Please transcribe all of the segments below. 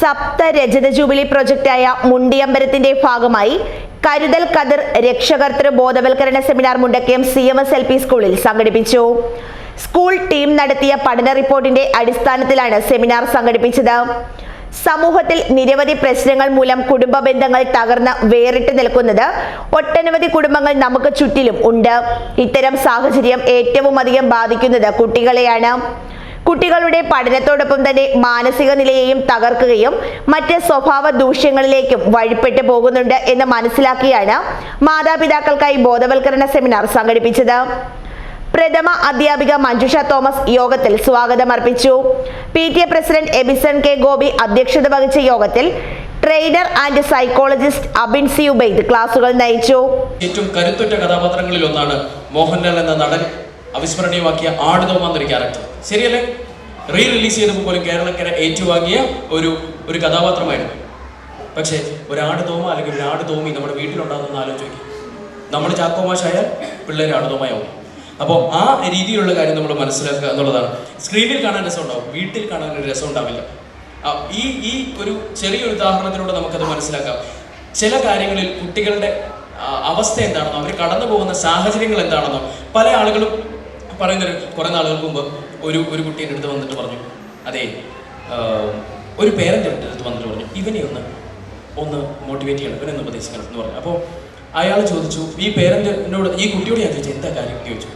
സപ്ത രജത ജൂബിലി പ്രൊജക്റ്റായ മുണ്ടിയമ്പലത്തിന്റെ ഭാഗമായി കരുതൽ കതിർ രക്ഷകർത്തൃ ബോധവൽക്കരണ seminar Mundakayam C M S L P സ്കൂളിൽ സംഘടിപ്പിച്ചു. സ്കൂൾ ടീം നടത്തിയ പഠന റിപ്പോർട്ടിന്റെ അടിസ്ഥാനത്തിലാണ് സെമിനാർ സംഘടിപ്പിച്ചത്. സമൂഹത്തിൽ നിരവധി പ്രശ്നങ്ങൾ മൂലം കുടുംബ ബന്ധങ്ങൾ തകർന്ന് വേറിട്ട് നിൽക്കുന്നത് ഒട്ടനവധി കുടുംബങ്ങൾ നമുക്ക് ചുറ്റിലും ഉണ്ട്. ഇത്തരം സാഹചര്യം ഏറ്റവും അധികം ബാധിക്കുന്നത് കുട്ടികളെയാണ്. കുട്ടികളുടെ പഠനത്തോടൊപ്പം തന്നെ മാനസിക നിലയെയും തകർക്കുകയും മറ്റ് സ്വഭാവ ദൂഷ്യങ്ങളിലേക്കും വഴിപ്പെട്ടു പോകുന്നുണ്ട് എന്ന് മനസ്സിലാക്കിയാണ് മാതാപിതാക്കൾക്കായി ബോധവൽക്കരണ സെമിനാർ സംഘടിപ്പിച്ചത്. പ്രഥമ അധ്യാപിക മഞ്ജുഷ തോമസ് യോഗത്തിൽ സ്വാഗതം അർപ്പിച്ചു P T A president Ebison K Gopi അധ്യക്ഷത വഹിച്ച യോഗത്തിൽ trainer and psychologist Abin C Ubaid ക്ലാസുകൾ നയിച്ചു. ഏറ്റവും കരുത്തുറ്റ കഥാപാത്രങ്ങളിൽ ഒന്നാണ് മോഹൻലാൽ എന്ന നടൻ അവിസ്മരണീയമാക്കിയ ആടുതോമ എന്നൊരു ക്യാരക്ടർ. ശരിയല്ലേ? റീ റിലീസ് ചെയ്തപ്പോൾ പോലും കേരളക്കര ഏറ്റുവാങ്ങിയ ഒരു ഒരു കഥാപാത്രമായിരുന്നു. പക്ഷേ ഒരാട് തോമ അല്ലെങ്കിൽ ഒരാട് തോമി നമ്മുടെ വീട്ടിലുണ്ടാകുന്ന ആലോചിക്കും. നമ്മൾ ചാക്കോമാശായാൽ പിള്ളേർ ആടുതോമയാവും അപ്പോൾ ആ രീതിയിലുള്ള കാര്യം നമ്മൾ മനസ്സിലാക്കുക എന്നുള്ളതാണ്. സ്ക്രീനിൽ കാണാൻ രസം ഉണ്ടാവും വീട്ടിൽ കാണാൻ ഒരു രസം ഉണ്ടാവില്ല ഈ ഈ ഒരു ചെറിയൊരു ഉദാഹരണത്തിലൂടെ നമുക്കത് മനസ്സിലാക്കാം. ചില കാര്യങ്ങളിൽ കുട്ടികളുടെ അവസ്ഥ എന്താണെന്നോ അവർ കടന്നു പോകുന്ന സാഹചര്യങ്ങൾ എന്താണെന്നോ പല ആളുകളും പറയുന്നൊരു കുറേ നാളുകൾക്ക് മുമ്പ് ഒരു ഒരു കുട്ടി എന്റെ അടുത്ത് വന്നിട്ട് പറഞ്ഞു. അതെ ഒരു പേരന്റെ അടുത്ത് വന്നിട്ട് പറഞ്ഞു ഇവനെ ഒന്ന് ഒന്ന് മോട്ടിവേറ്റ് ചെയ്യണം ഇവനെ ഒന്ന് ഉപദേശിക്കണം എന്ന് പറഞ്ഞു. അപ്പോൾ അയാൾ ചോദിച്ചു ഈ പേരന്റിനോട് ഈ കുട്ടിയോട് ഞാൻ ചോദിച്ചു എന്താ കാര്യം? ചോദിച്ചു.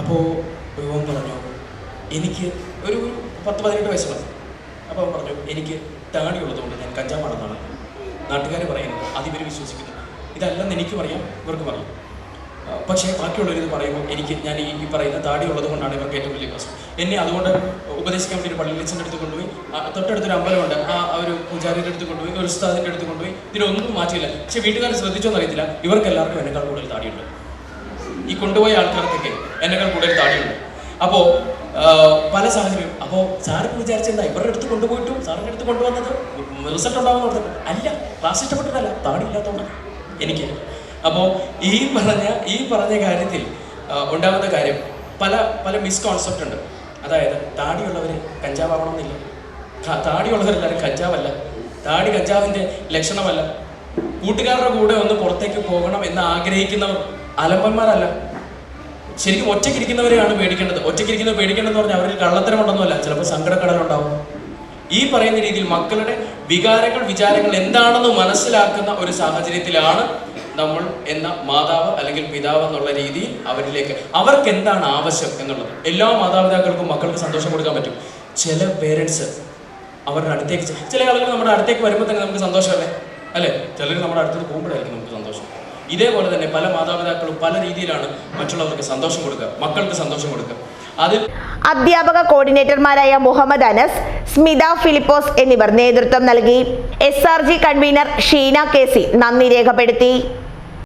അപ്പോൾ ഇവൻ പറഞ്ഞു എനിക്ക് ഒരു പത്ത് പതിനെട്ട് വയസ്സുള്ള അപ്പോൾ അവൻ പറഞ്ഞു എനിക്ക് താടിയുള്ളതുകൊണ്ട് ഞാൻ കഞ്ചാവാണെന്നാണ് നാട്ടുകാർ പറയുന്നത്. അതിവർ വിശ്വസിക്കുന്നു. ഇതല്ലെന്ന് എനിക്കും അറിയാം ഇവർക്കും അറിയാം. പക്ഷേ ബാക്കിയുള്ളവരിത് പറയുമ്പോൾ എനിക്ക് ഞാൻ ഈ പറയുന്ന താടി ഉള്ളത് കൊണ്ടാണ് ഇവർക്ക് ഏറ്റവും വലിയ പ്രശ്നം എന്നെ അതുകൊണ്ട് ഉപദേശിക്കാൻ വേണ്ടി ഒരു പള്ളിയിലച്ഛന്റെ അടുത്ത് കൊണ്ടുപോയി തൊട്ടടുത്തൊരു അമ്പലമുണ്ട് ആ ഒരു പൂജാരിയുടെ അടുത്ത് കൊണ്ടുപോയി ഒരു ഉസ്താദിന്റെ അടുത്ത് കൊണ്ടുപോയി ഇതിനൊന്നും മാറ്റിയില്ല. പക്ഷേ വീട്ടുകാർ ശ്രദ്ധിച്ചോന്ന് അറിയത്തില്ല ഇവർക്ക് എല്ലാവർക്കും എന്നെക്കാൾ കൂടുതൽ താടിയുണ്ട്. ഈ കൊണ്ടുപോയ ആൾക്കാർക്കൊക്കെ എന്നെക്കാൾ കൂടുതൽ താടിയുണ്ട്. അപ്പോൾ പല സാഹചര്യം അപ്പോൾ സാറിന് വിചാരിച്ചെന്താ ഇവരുടെ അടുത്ത് കൊണ്ടുപോയിട്ടും സാറിന്റെ അടുത്ത് കൊണ്ടുവന്നത്? റിസൾട്ട് ഉണ്ടാകുന്ന അല്ല ക്ലാസ് ഇഷ്ടപ്പെട്ടതല്ല താടി ഇല്ലാത്തതുകൊണ്ട് എനിക്ക് അപ്പോൾ ഈ പറഞ്ഞ ഈ പറഞ്ഞ കാര്യത്തിൽ ഉണ്ടാകുന്ന കാര്യം പല പല മിസ്കോൺസെപ്റ്റ് ഉണ്ട്. അതായത് താടിയുള്ളവർ കഞ്ചാവാവണമെന്നില്ല. ക- താടിയുള്ളവരെല്ലാവരും കഞ്ചാവല്ല. താടി കഞ്ചാവിന്റെ ലക്ഷണമല്ല. കൂട്ടുകാരുടെ കൂടെ ഒന്ന് പുറത്തേക്ക് പോകണം എന്ന് ആഗ്രഹിക്കുന്നവർ അലമ്പന്മാരല്ല. ശരിക്കും ഒറ്റയ്ക്കിരിക്കുന്നവരെയാണ് പേടിക്കേണ്ടത്. ഒറ്റയ്ക്കിരിക്കുന്നവർ പേടിക്കേണ്ടതെന്ന് പറഞ്ഞാൽ അവരിൽ കള്ളത്തരമുണ്ടെന്നല്ല ചിലപ്പോൾ സങ്കടക്കടലുണ്ടാവും. ഈ പറയുന്ന രീതിയിൽ മക്കളുടെ വികാരങ്ങൾ വിചാരങ്ങൾ എന്താണെന്ന് മനസ്സിലാക്കുന്ന ഒരു സാഹചര്യത്തിലാണ് നമ്മൾ എന്ന മാതാവ് അല്ലെങ്കിൽ പിതാവ് എന്നുള്ള രീതിയിൽ അവരിലേക്ക് അവർക്ക് എന്താണ് ആവശ്യം എന്നുള്ളത്? എല്ലാ മാതാപിതാക്കൾക്കും മക്കൾക്ക് സന്തോഷം കൊടുക്കാൻ പറ്റും. ചില പേരൻസ് അവരുടെ അടുത്തേക്ക് ചില ആളുകൾ നമ്മുടെ അടുത്തേക്ക് വരുമ്പോൾ തന്നെ നമുക്ക് സന്തോഷമല്ലേ? അല്ലേ? ചിലർ നമ്മുടെ അടുത്തേക്ക് പോകുമ്പോഴായിരിക്കും നമുക്ക് സന്തോഷം. ഇതേപോലെ തന്നെ പല മാതാപിതാക്കളും പല രീതിയിലാണ് മറ്റുള്ളവർക്ക് സന്തോഷം കൊടുക്കുക മക്കൾക്ക് സന്തോഷം കൊടുക്കുക. അധ്യാപക കോർഡിനേറ്റർമാരായ മുഹമ്മദ് അനസ് സ്മിത ഫിലിപ്പോസ് എന്നിവർ നേതൃത്വം നൽകി. എസ് കൺവീനർ ഷീന കെ നന്ദി രേഖപ്പെടുത്തി.